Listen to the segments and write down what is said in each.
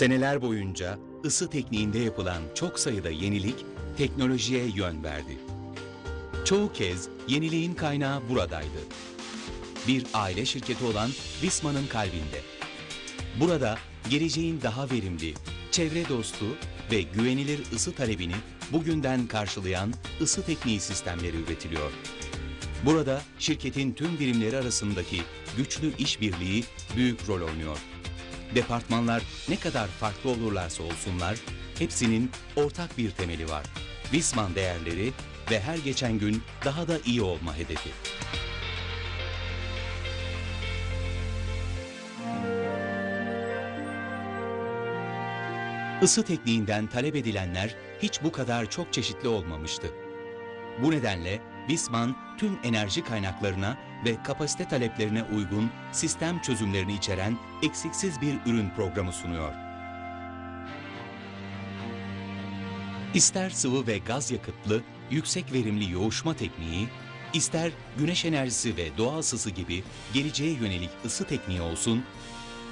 Seneler boyunca ısı tekniğinde yapılan çok sayıda yenilik teknolojiye yön verdi. Çoğu kez yeniliğin kaynağı buradaydı. Bir aile şirketi olan Visma'nın kalbinde. Burada geleceğin daha verimli, çevre dostu ve güvenilir ısı talebini bugünden karşılayan ısı tekniği sistemleri üretiliyor. Burada şirketin tüm birimleri arasındaki güçlü işbirliği büyük rol oynuyor. Departmanlar ne kadar farklı olurlarsa olsunlar, hepsinin ortak bir temeli var. Visman değerleri ve her geçen gün daha da iyi olma hedefi. Isı tekniğinden talep edilenler hiç bu kadar çok çeşitli olmamıştı. Bu nedenle Visman tüm enerji kaynaklarına ve kapasite taleplerine uygun sistem çözümlerini içeren eksiksiz bir ürün programı sunuyor. İster sıvı ve gaz yakıtlı yüksek verimli yoğuşma tekniği, ister güneş enerjisi ve doğa ısısı gibi geleceğe yönelik ısı tekniği olsun,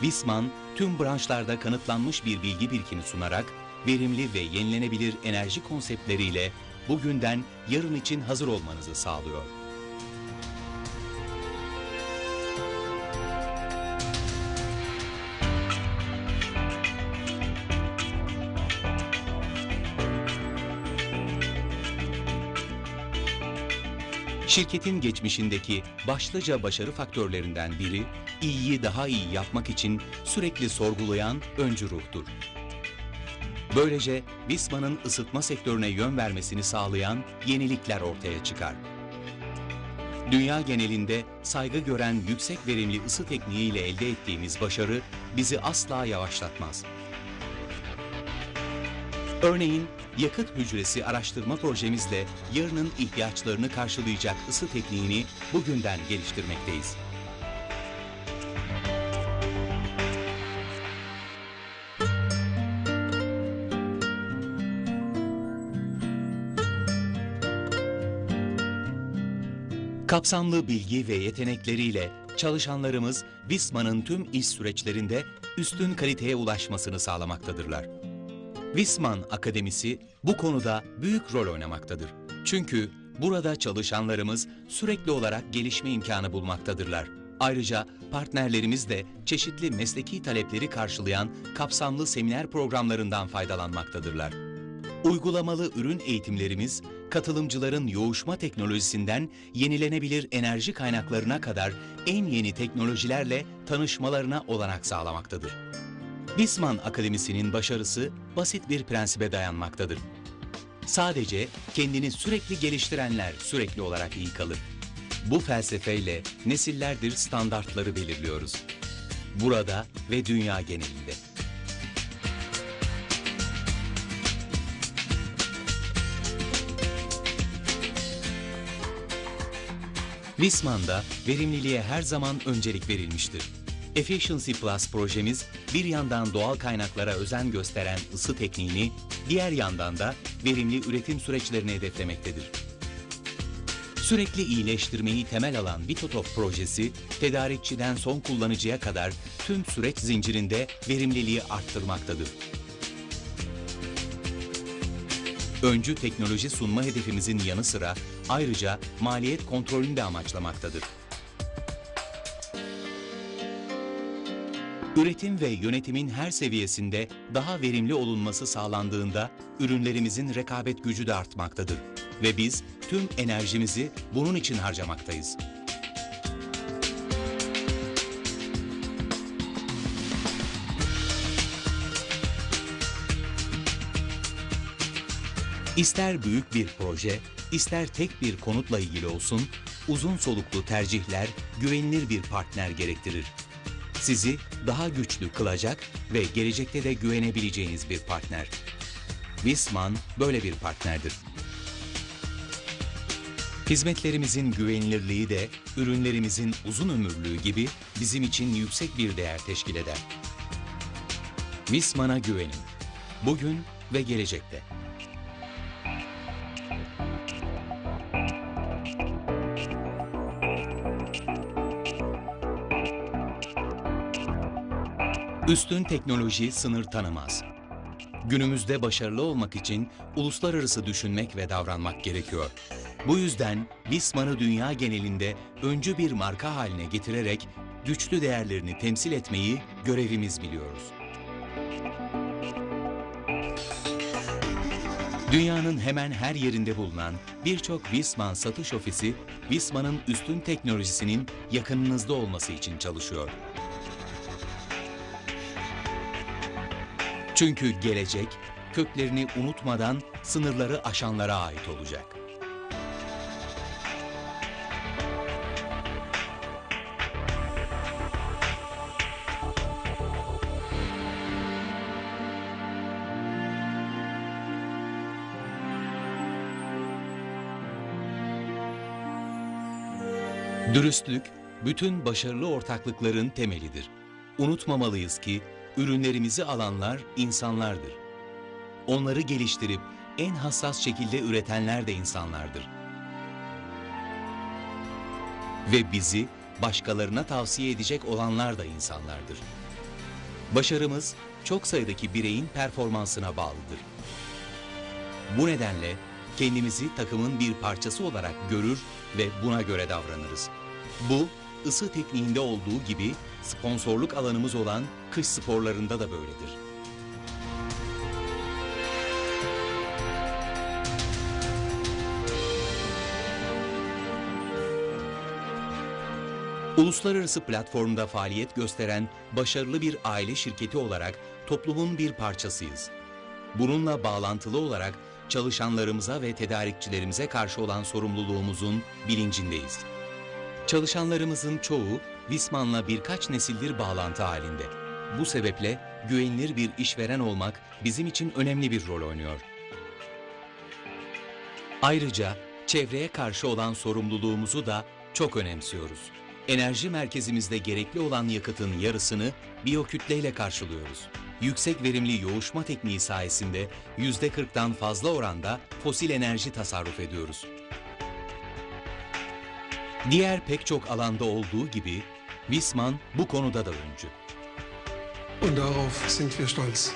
Visman tüm branşlarda kanıtlanmış bir bilgi birikimi sunarak verimli ve yenilenebilir enerji konseptleriyle bugünden yarın için hazır olmanızı sağlıyor. Şirketin geçmişindeki başlıca başarı faktörlerinden biri, iyiyi daha iyi yapmak için sürekli sorgulayan öncü ruhtur. Böylece Visma'nın ısıtma sektörüne yön vermesini sağlayan yenilikler ortaya çıkar. Dünya genelinde saygı gören yüksek verimli ısı tekniğiyle elde ettiğimiz başarı bizi asla yavaşlatmaz. Örneğin yakıt hücresi araştırma projemizle yarının ihtiyaçlarını karşılayacak ısı tekniğini bugünden geliştirmekteyiz. Kapsamlı bilgi ve yetenekleriyle çalışanlarımız Visma'nın tüm iş süreçlerinde üstün kaliteye ulaşmasını sağlamaktadırlar. Visman Akademisi bu konuda büyük rol oynamaktadır. Çünkü burada çalışanlarımız sürekli olarak gelişme imkanı bulmaktadırlar. Ayrıca partnerlerimiz de çeşitli mesleki talepleri karşılayan kapsamlı seminer programlarından faydalanmaktadırlar. Uygulamalı ürün eğitimlerimiz, katılımcıların yoğuşma teknolojisinden yenilenebilir enerji kaynaklarına kadar en yeni teknolojilerle tanışmalarına olanak sağlamaktadır. Visman Akademisi'nin başarısı basit bir prensibe dayanmaktadır. Sadece kendini sürekli geliştirenler sürekli olarak iyi kalır. Bu felsefeyle nesillerdir standartları belirliyoruz. Burada ve dünya genelinde. Visman'da verimliliğe her zaman öncelik verilmiştir. Efficiency Plus projemiz bir yandan doğal kaynaklara özen gösteren ısı tekniğini, diğer yandan da verimli üretim süreçlerini hedeflemektedir. Sürekli iyileştirmeyi temel alan Vitotop projesi, tedarikçiden son kullanıcıya kadar tüm süreç zincirinde verimliliği arttırmaktadır. Öncü teknoloji sunma hedefimizin yanı sıra ayrıca maliyet kontrolünü de amaçlamaktadır. Üretim ve yönetimin her seviyesinde daha verimli olunması sağlandığında ürünlerimizin rekabet gücü de artmaktadır ve biz tüm enerjimizi bunun için harcamaktayız. İster büyük bir proje, ister tek bir konutla ilgili olsun, uzun soluklu tercihler güvenilir bir partner gerektirir. Sizi daha güçlü kılacak ve gelecekte de güvenebileceğiniz bir partner. Visman böyle bir partnerdir. Hizmetlerimizin güvenilirliği de ürünlerimizin uzun ömürlüğü gibi bizim için yüksek bir değer teşkil eder. Visman'a güvenin. Bugün ve gelecekte. Üstün teknoloji sınır tanımaz. Günümüzde başarılı olmak için uluslararası düşünmek ve davranmak gerekiyor. Bu yüzden Wisman'ı dünya genelinde öncü bir marka haline getirerek güçlü değerlerini temsil etmeyi görevimiz biliyoruz. Dünyanın hemen her yerinde bulunan birçok Wisman satış ofisi, Wisman'ın üstün teknolojisinin yakınınızda olması için çalışıyor. Çünkü gelecek köklerini unutmadan sınırları aşanlara ait olacak. Dürüstlük bütün başarılı ortaklıkların temelidir. Unutmamalıyız ki ürünlerimizi alanlar insanlardır. Onları geliştirip en hassas şekilde üretenler de insanlardır. Ve bizi başkalarına tavsiye edecek olanlar da insanlardır. Başarımız çok sayıdaki bireyin performansına bağlıdır. Bu nedenle kendimizi takımın bir parçası olarak görür ve buna göre davranırız. Bu, ısı tekniğinde olduğu gibi sponsorluk alanımız olan kış sporlarında da böyledir. Uluslararası platformda faaliyet gösteren başarılı bir aile şirketi olarak toplumun bir parçasıyız. Bununla bağlantılı olarak çalışanlarımıza ve tedarikçilerimize karşı olan sorumluluğumuzun bilincindeyiz. Çalışanlarımızın çoğu Wisman'la birkaç nesildir bağlantı halinde. Bu sebeple güvenilir bir işveren olmak bizim için önemli bir rol oynuyor. Ayrıca çevreye karşı olan sorumluluğumuzu da çok önemsiyoruz. Enerji merkezimizde gerekli olan yakıtın yarısını biyokütleyle karşılıyoruz. Yüksek verimli yoğuşma tekniği sayesinde %40'dan fazla oranda fosil enerji tasarruf ediyoruz. Diğer pek çok alanda olduğu gibi Wisman bu konuda da öncü. Und darauf sind wir stolz.